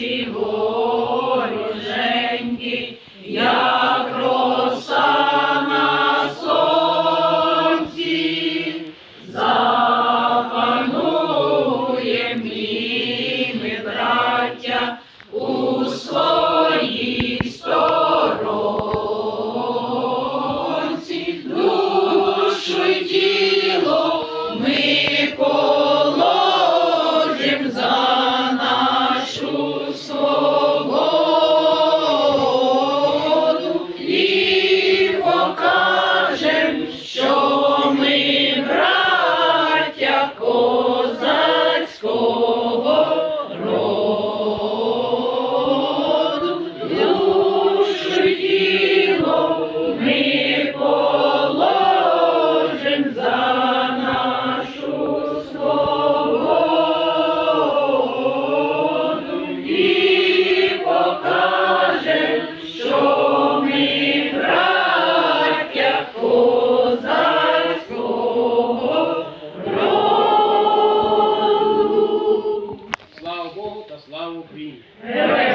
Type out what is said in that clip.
очі вороженькі, як роса на сонці, у своїй сторонці, душу. will be. Amen.